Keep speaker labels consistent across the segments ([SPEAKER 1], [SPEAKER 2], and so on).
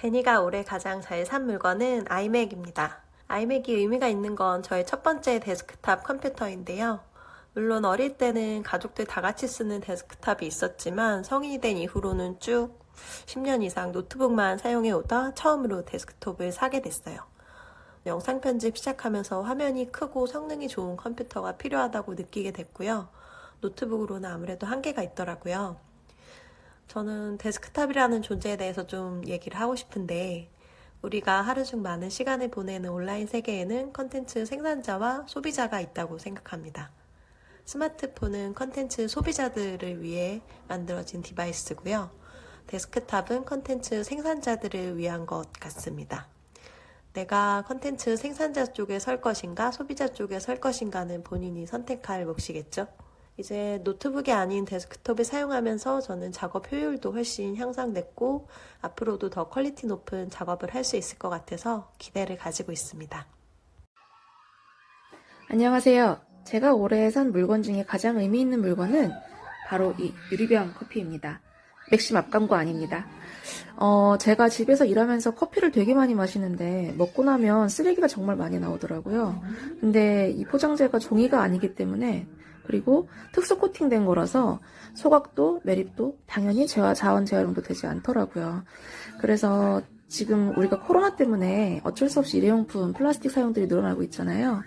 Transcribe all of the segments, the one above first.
[SPEAKER 1] 제니가 올해 가장 잘 산 물건은 아이맥입니다. 아이맥이 의미가 있는 건 저의 첫 번째 데스크탑 컴퓨터인데요. 물론 어릴 때는 가족들 다 같이 쓰는 데스크탑이 있었지만 성인이 된 이후로는 쭉 10년 이상 노트북만 사용해 오다 처음으로 데스크톱을 사게 됐어요. 영상 편집 시작하면서 화면이 크고 성능이 좋은 컴퓨터가 필요하다고 느끼게 됐고요. 노트북으로는 아무래도 한계가 있더라고요. 저는 데스크탑이라는 존재에 대해서 좀 얘기를 하고 싶은데, 우리가 하루 중 많은 시간을 보내는 온라인 세계에는 컨텐츠 생산자와 소비자가 있다고 생각합니다. 스마트폰은 컨텐츠 소비자들을 위해 만들어진 디바이스고요. 데스크탑은 컨텐츠 생산자들을 위한 것 같습니다. 내가 컨텐츠 생산자 쪽에 설 것인가, 소비자 쪽에 설 것인가는 본인이 선택할 몫이겠죠. 이제 노트북이 아닌 데스크톱을 사용하면서 저는 작업 효율도 훨씬 향상됐고, 앞으로도 더 퀄리티 높은 작업을 할 수 있을 것 같아서 기대를 가지고 있습니다.
[SPEAKER 2] 안녕하세요. 제가 올해 산 물건 중에 가장 의미 있는 물건은 바로 이 유리병 커피입니다. 맥심 앞광고 아닙니다. 어, 제가 집에서 일하면서 커피를 되게 많이 마시는데 먹고 나면 쓰레기가 정말 많이 나오더라고요. 근데 이 포장재가 종이가 아니기 때문에 그리고 특수 코팅된 거라서 소각도 매립도 당연히 재화 자원 재활용도 되지 않더라고요. 그래서 지금 우리가 코로나 때문에 어쩔 수 없이 일회용품 플라스틱 사용들이 늘어나고 있잖아요.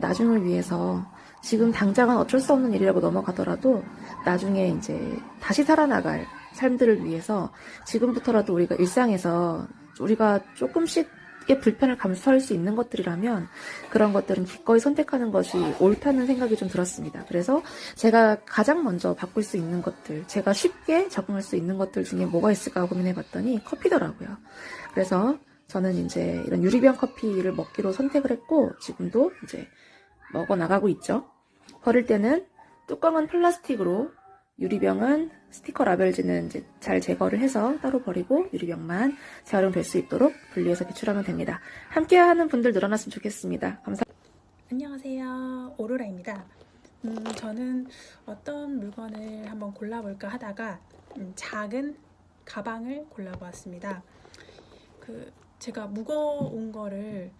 [SPEAKER 2] 나중을 위해서 지금 당장은 어쩔 수 없는 일이라고 넘어가더라도 나중에 이제 다시 살아나갈 삶들을 위해서 지금부터라도 우리가 일상에서 우리가 조금씩 의 불편을 감수할 수 있는 것들이라면 그런 것들은 기꺼이 선택하는 것이 옳다는 생각이 좀 들었습니다. 그래서 제가 가장 먼저 바꿀 수 있는 것들, 제가 쉽게 적응할 수 있는 것들 중에 뭐가 있을까 고민해 봤더니 커피더라고요. 그래서 저는 이제 이런 유리병 커피를 먹기로 선택을 했고 지금도 이제 먹어 나가고 있죠. 버릴 때는 뚜껑은 플라스틱으로 유리병은 스티커 라벨지는 이제 잘 제거를 해서 따로 버리고 유리병만 재활용될 수 있도록 분리해서 배출하면 됩니다. 함께하는 분들 늘어났으면 좋겠습니다. 감사.
[SPEAKER 3] 안녕하세요. 오로라입니다. 음, 저는 어떤 물건을 한번 골라볼까 하다가 음, 작은 가방을 골라보았습니다. 그 제가 무거운 거를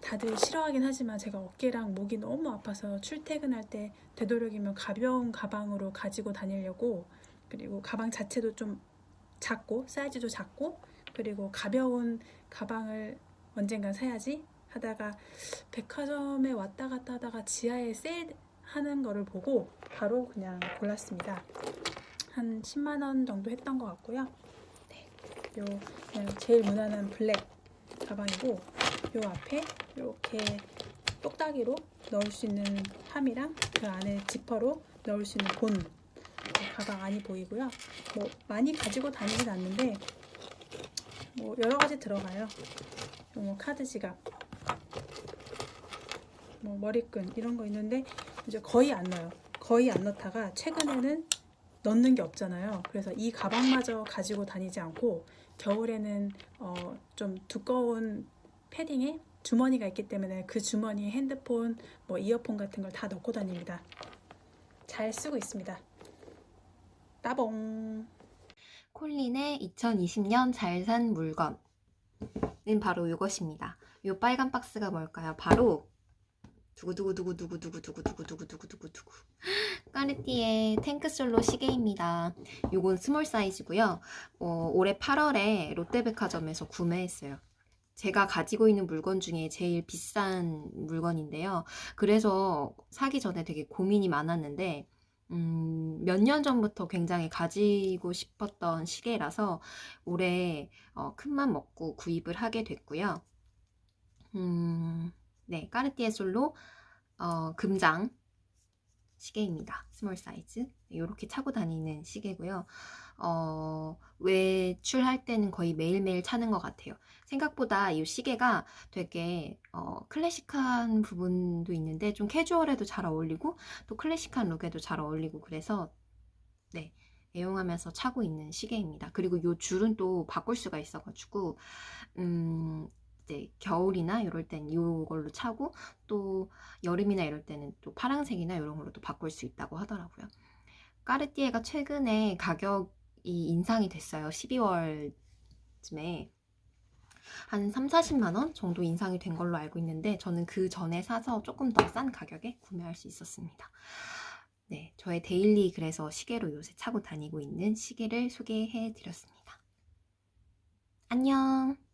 [SPEAKER 3] 다들 싫어하긴 하지만 제가 어깨랑 목이 너무 아파서 출퇴근할 때 되도록이면 가벼운 가방으로 가지고 다니려고 그리고 가방 자체도 좀 작고 사이즈도 작고 그리고 가벼운 가방을 언젠간 사야지 하다가 백화점에 왔다 갔다 하다가 지하에 세일하는 거를 보고 바로 그냥 골랐습니다. 한 10만 원 정도 했던 것 같고요. 네, 요 그냥 제일 무난한 블랙 가방이고 요 앞에 이렇게 똑딱이로 넣을 수 있는 함이랑 그 안에 지퍼로 넣을 수 있는 본 가방 안이 보이고요. 뭐 많이 가지고 다니진 않는데 뭐 여러 가지 들어가요. 뭐 카드 지갑, 뭐 머리끈 이런 거 있는데 이제 거의 안 넣어요. 거의 안 넣다가 최근에는 넣는 게 없잖아요. 그래서 이 가방마저 가지고 다니지 않고 겨울에는 어, 좀 두꺼운 패딩에 주머니가 있기 때문에 그 주머니에 핸드폰, 뭐 이어폰 같은 걸 다 넣고 다닙니다. 잘 쓰고 있습니다. 따봉.
[SPEAKER 4] 콜린의 2020년 잘 산 물건은 바로 이것입니다. 이 빨간 박스가 뭘까요? 바로 두구두구두구두구두구두구두구두구두구두구 까르띠에 탱크솔로 시계입니다. 요건 스몰 사이즈고요. 어, 올해 8월에 롯데백화점에서 구매했어요. 제가 가지고 있는 물건 중에 제일 비싼 물건인데요. 그래서 사기 전에 되게 고민이 많았는데 음, 몇 년 전부터 굉장히 가지고 싶었던 시계라서 올해 어, 큰맘 먹고 구입을 하게 됐고요. 음, 네, 까르띠에 솔로 어, 금장 시계입니다. 스몰 사이즈. 이렇게 차고 다니는 시계고요. 어, 외출할 때는 거의 매일매일 차는 것 같아요. 생각보다 이 시계가 되게 어, 클래식한 부분도 있는데 좀 캐주얼해도 잘 어울리고 또 클래식한 룩에도 잘 어울리고 그래서 네 애용하면서 차고 있는 시계입니다. 그리고 이 줄은 또 바꿀 수가 있어가지고 음, 이제 겨울이나 이럴 땐 이걸로 차고 또 여름이나 이럴 때는 또 파란색이나 이런 걸로 또 바꿀 수 있다고 하더라고요. 까르띠에가 최근에 가격이 인상이 됐어요. 12월쯤에. 한 3, 40만 원 정도 인상이 된 걸로 알고 있는데 저는 그 전에 사서 조금 더 싼 가격에 구매할 수 있었습니다. 네, 저의 데일리 그래서 시계로 요새 차고 다니고 있는 시계를 소개해 드렸습니다. 안녕!